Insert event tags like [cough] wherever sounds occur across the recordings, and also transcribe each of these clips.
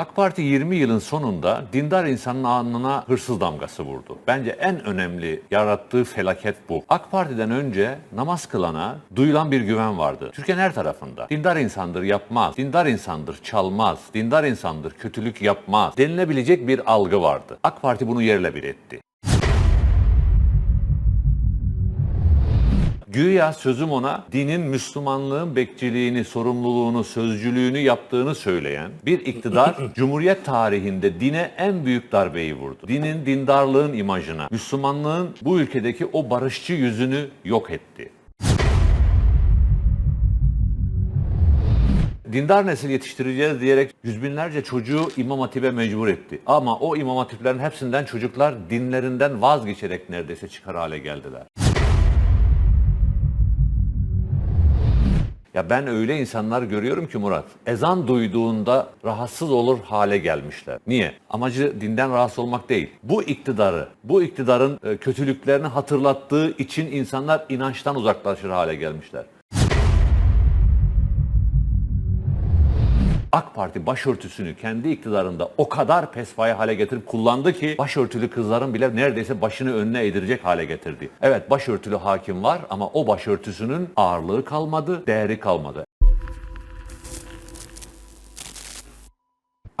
AK Parti 20 yılın sonunda dindar insanın alnına hırsız damgası vurdu. Bence en önemli yarattığı felaket bu. AK Parti'den önce namaz kılana duyulan bir güven vardı. Türkiye'nin her tarafında. Dindar insandır yapmaz, dindar insandır çalmaz, dindar insandır kötülük yapmaz denilebilecek bir algı vardı. AK Parti bunu yerle bir etti. Güya sözüm ona dinin Müslümanlığın bekçiliğini, sorumluluğunu, sözcülüğünü yaptığını söyleyen bir iktidar [laughs] Cumhuriyet tarihinde dine en büyük darbeyi vurdu. Dinin, dindarlığın imajına, Müslümanlığın bu ülkedeki o barışçı yüzünü yok etti. dindar nesil yetiştireceğiz diyerek yüz binlerce çocuğu imam hatibe mecbur etti. Ama o imam hatiplerin hepsinden çocuklar dinlerinden vazgeçerek neredeyse çıkar hale geldiler. Ya ben öyle insanlar görüyorum ki Murat, ezan duyduğunda rahatsız olur hale gelmişler. Niye? Amacı dinden rahatsız olmak değil. Bu iktidarı, bu iktidarın e, kötülüklerini hatırlattığı için insanlar inançtan uzaklaşır hale gelmişler. AK Parti başörtüsünü kendi iktidarında o kadar pespaye hale getirip kullandı ki başörtülü kızların bile neredeyse başını önüne eğdirecek hale getirdi. Evet başörtülü hakim var ama o başörtüsünün ağırlığı kalmadı, değeri kalmadı.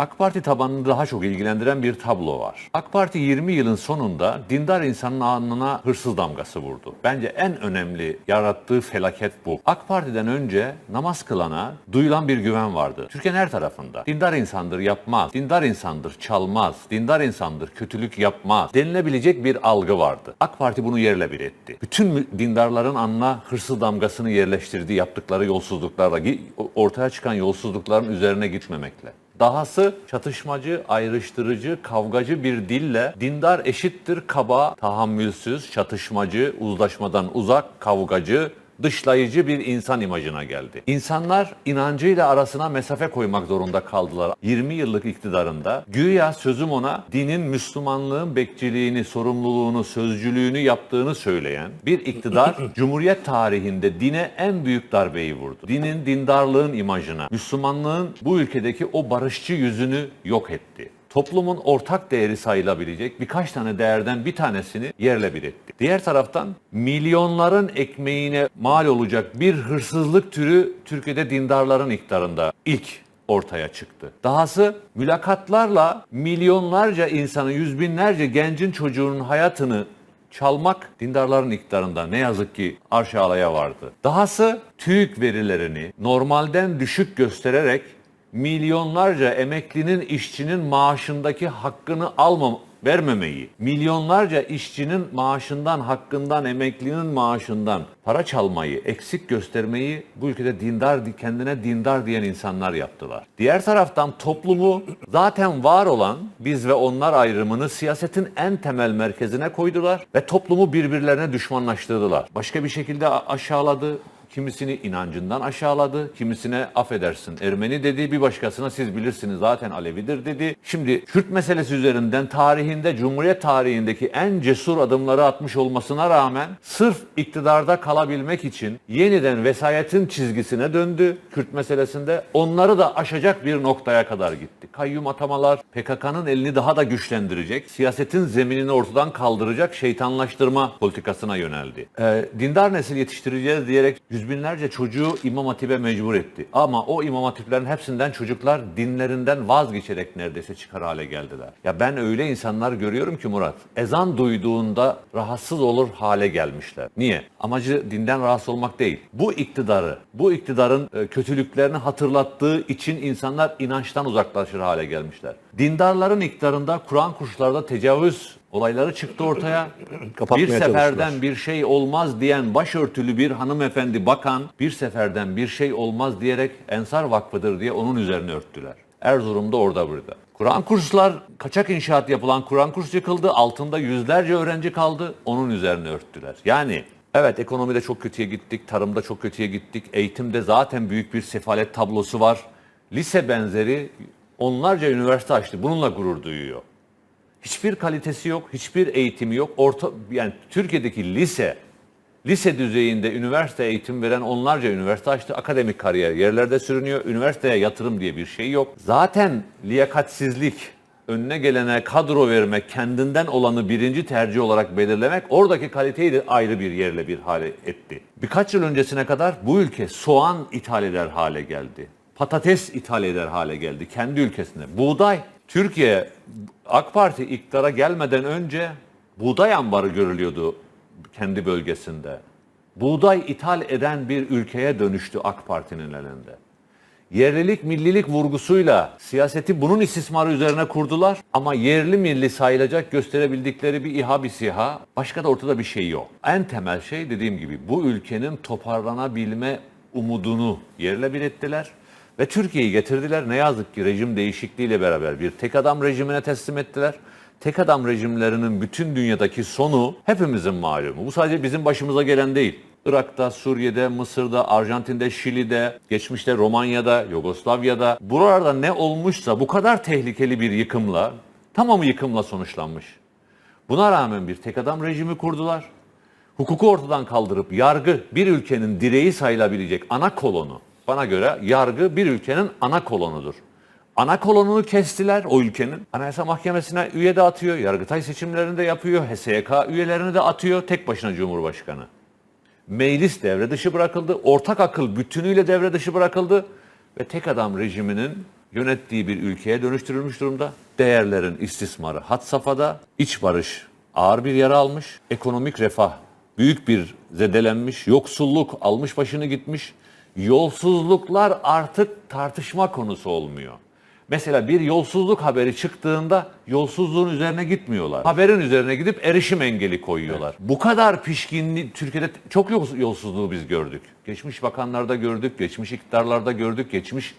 AK Parti tabanını daha çok ilgilendiren bir tablo var. AK Parti 20 yılın sonunda dindar insanın alnına hırsız damgası vurdu. Bence en önemli yarattığı felaket bu. AK Parti'den önce namaz kılana duyulan bir güven vardı. Türkiye'nin her tarafında. Dindar insandır yapmaz, dindar insandır çalmaz, dindar insandır kötülük yapmaz denilebilecek bir algı vardı. AK Parti bunu yerle bir etti. Bütün dindarların alnına hırsız damgasını yerleştirdi yaptıkları yolsuzluklarla, ortaya çıkan yolsuzlukların üzerine gitmemekle. Dahası çatışmacı, ayrıştırıcı, kavgacı bir dille dindar eşittir kaba, tahammülsüz, çatışmacı, uzlaşmadan uzak, kavgacı, dışlayıcı bir insan imajına geldi. İnsanlar inancıyla arasına mesafe koymak zorunda kaldılar. 20 yıllık iktidarında güya sözüm ona dinin Müslümanlığın bekçiliğini, sorumluluğunu, sözcülüğünü yaptığını söyleyen bir iktidar [laughs] Cumhuriyet tarihinde dine en büyük darbeyi vurdu. Dinin, dindarlığın imajına, Müslümanlığın bu ülkedeki o barışçı yüzünü yok etti toplumun ortak değeri sayılabilecek birkaç tane değerden bir tanesini yerle bir etti. Diğer taraftan milyonların ekmeğine mal olacak bir hırsızlık türü Türkiye'de dindarların iktidarında ilk ortaya çıktı. Dahası mülakatlarla milyonlarca insanın, yüz binlerce gencin çocuğunun hayatını çalmak dindarların iktidarında ne yazık ki arşalaya vardı. Dahası TÜİK verilerini normalden düşük göstererek milyonlarca emeklinin işçinin maaşındaki hakkını almam vermemeyi, milyonlarca işçinin maaşından, hakkından, emeklinin maaşından para çalmayı, eksik göstermeyi bu ülkede dindar, kendine dindar diyen insanlar yaptılar. Diğer taraftan toplumu zaten var olan biz ve onlar ayrımını siyasetin en temel merkezine koydular ve toplumu birbirlerine düşmanlaştırdılar. Başka bir şekilde aşağıladı, Kimisini inancından aşağıladı, kimisine affedersin Ermeni dedi, bir başkasına siz bilirsiniz zaten Alevidir dedi. Şimdi Kürt meselesi üzerinden tarihinde, Cumhuriyet tarihindeki en cesur adımları atmış olmasına rağmen sırf iktidarda kalabilmek için yeniden vesayetin çizgisine döndü Kürt meselesinde. Onları da aşacak bir noktaya kadar gitti. Kayyum atamalar PKK'nın elini daha da güçlendirecek, siyasetin zeminini ortadan kaldıracak şeytanlaştırma politikasına yöneldi. Ee, dindar nesil yetiştireceğiz diyerek yüz binlerce çocuğu imam hatibe mecbur etti. Ama o imam hatiplerin hepsinden çocuklar dinlerinden vazgeçerek neredeyse çıkar hale geldiler. Ya ben öyle insanlar görüyorum ki Murat, ezan duyduğunda rahatsız olur hale gelmişler. Niye? Amacı dinden rahatsız olmak değil. Bu iktidarı, bu iktidarın e, kötülüklerini hatırlattığı için insanlar inançtan uzaklaşır hale gelmişler. Dindarların iktidarında Kur'an kurslarda tecavüz olayları çıktı ortaya. [clears throat] Bir seferden bir şey olmaz diyen başörtülü bir hanımefendi bakan bir seferden bir şey olmaz diyerek Ensar Vakfı'dır diye onun üzerine örttüler. Erzurum'da orada burada. Kur'an kurslar, kaçak inşaat yapılan Kur'an kurs yıkıldı. Altında yüzlerce öğrenci kaldı. Onun üzerine örttüler. Yani evet ekonomide çok kötüye gittik, tarımda çok kötüye gittik. Eğitimde zaten büyük bir sefalet tablosu var. Lise benzeri onlarca üniversite açtı. Bununla gurur duyuyor. Hiçbir kalitesi yok, hiçbir eğitimi yok. Orta yani Türkiye'deki lise Lise düzeyinde üniversite eğitim veren onlarca üniversite açtı. Akademik kariyer yerlerde sürünüyor. Üniversiteye yatırım diye bir şey yok. Zaten liyakatsizlik, önüne gelene kadro vermek, kendinden olanı birinci tercih olarak belirlemek oradaki kaliteyi de ayrı bir yerle bir hale etti. Birkaç yıl öncesine kadar bu ülke soğan ithal eder hale geldi. Patates ithal eder hale geldi kendi ülkesine. Buğday. Türkiye AK Parti iktidara gelmeden önce buğday ambarı görülüyordu kendi bölgesinde. Buğday ithal eden bir ülkeye dönüştü AK Parti'nin elinde. Yerlilik, millilik vurgusuyla siyaseti bunun istismarı üzerine kurdular. Ama yerli milli sayılacak gösterebildikleri bir İHA bir SİHA başka da ortada bir şey yok. En temel şey dediğim gibi bu ülkenin toparlanabilme umudunu yerle bir ettiler. Ve Türkiye'yi getirdiler. Ne yazık ki rejim değişikliğiyle beraber bir tek adam rejimine teslim ettiler. Tek adam rejimlerinin bütün dünyadaki sonu hepimizin malumu. Bu sadece bizim başımıza gelen değil. Irak'ta, Suriye'de, Mısır'da, Arjantin'de, Şili'de, geçmişte Romanya'da, Yugoslavya'da buralarda ne olmuşsa bu kadar tehlikeli bir yıkımla, tamamı yıkımla sonuçlanmış. Buna rağmen bir tek adam rejimi kurdular. Hukuku ortadan kaldırıp yargı bir ülkenin direği sayılabilecek ana kolonu. Bana göre yargı bir ülkenin ana kolonudur. Ana kolonunu kestiler o ülkenin. Anayasa Mahkemesi'ne üye de atıyor, Yargıtay seçimlerini de yapıyor, HSYK üyelerini de atıyor tek başına Cumhurbaşkanı. Meclis devre dışı bırakıldı, ortak akıl bütünüyle devre dışı bırakıldı ve tek adam rejiminin yönettiği bir ülkeye dönüştürülmüş durumda. Değerlerin istismarı had safhada, iç barış ağır bir yara almış, ekonomik refah büyük bir zedelenmiş, yoksulluk almış başını gitmiş, yolsuzluklar artık tartışma konusu olmuyor. Mesela bir yolsuzluk haberi çıktığında yolsuzluğun üzerine gitmiyorlar. Haberin üzerine gidip erişim engeli koyuyorlar. Bu kadar pişkinlik Türkiye'de çok yols- yolsuzluğu biz gördük. Geçmiş bakanlarda gördük, geçmiş iktidarlarda gördük, geçmiş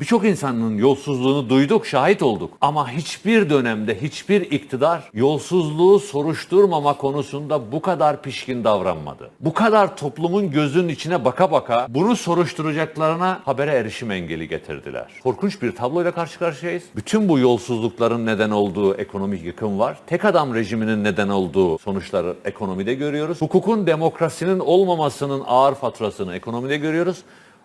Birçok insanın yolsuzluğunu duyduk, şahit olduk. Ama hiçbir dönemde hiçbir iktidar yolsuzluğu soruşturmama konusunda bu kadar pişkin davranmadı. Bu kadar toplumun gözünün içine baka baka bunu soruşturacaklarına habere erişim engeli getirdiler. Korkunç bir tabloyla karşı karşıyayız. Bütün bu yolsuzlukların neden olduğu ekonomik yıkım var. Tek adam rejiminin neden olduğu sonuçları ekonomide görüyoruz. Hukukun, demokrasinin olmamasının ağır faturasını ekonomide görüyoruz.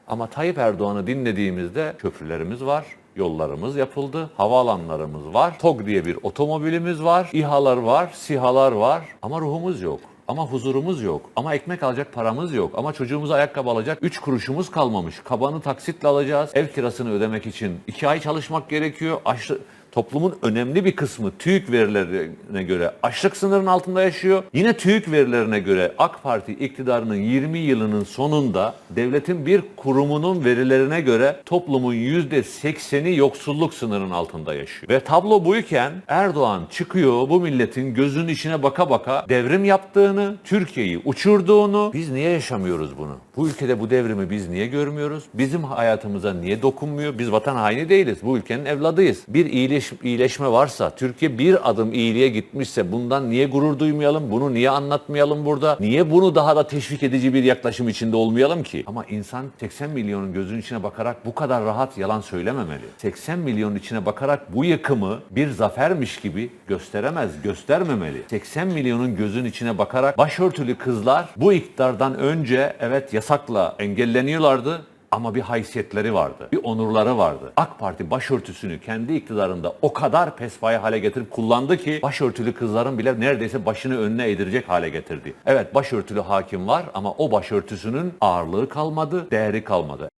Ama Tayyip Erdoğan'ı dinlediğimizde köprülerimiz var, yollarımız yapıldı, havaalanlarımız var, TOG diye bir otomobilimiz var, İHA'lar var, SİHA'lar var ama ruhumuz yok. Ama huzurumuz yok. Ama ekmek alacak paramız yok. Ama çocuğumuza ayakkabı alacak 3 kuruşumuz kalmamış. Kabanı taksitle alacağız. Ev kirasını ödemek için 2 ay çalışmak gerekiyor. Aşırı, toplumun önemli bir kısmı TÜİK verilerine göre açlık sınırının altında yaşıyor. Yine TÜİK verilerine göre AK Parti iktidarının 20 yılının sonunda devletin bir kurumunun verilerine göre toplumun %80'i yoksulluk sınırının altında yaşıyor. Ve tablo buyken Erdoğan çıkıyor bu milletin gözünün içine baka baka devrim yaptığını, Türkiye'yi uçurduğunu biz niye yaşamıyoruz bunu? Bu ülkede bu devrimi biz niye görmüyoruz? Bizim hayatımıza niye dokunmuyor? Biz vatan haini değiliz. Bu ülkenin evladıyız. Bir iyileş, iyileşme varsa, Türkiye bir adım iyiliğe gitmişse bundan niye gurur duymayalım? Bunu niye anlatmayalım burada? Niye bunu daha da teşvik edici bir yaklaşım içinde olmayalım ki? Ama insan 80 milyonun gözünün içine bakarak bu kadar rahat yalan söylememeli. 80 milyonun içine bakarak bu yıkımı bir zafermiş gibi gösteremez, göstermemeli. 80 milyonun gözünün içine bakarak başörtülü kızlar bu iktidardan önce evet yasakla engelleniyorlardı ama bir haysiyetleri vardı, bir onurları vardı. AK Parti başörtüsünü kendi iktidarında o kadar pespaye hale getirip kullandı ki başörtülü kızların bile neredeyse başını önüne eğdirecek hale getirdi. Evet başörtülü hakim var ama o başörtüsünün ağırlığı kalmadı, değeri kalmadı.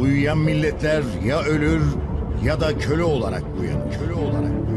Uyuyan milletler ya ölür ya da köle olarak uyanır. Köle olarak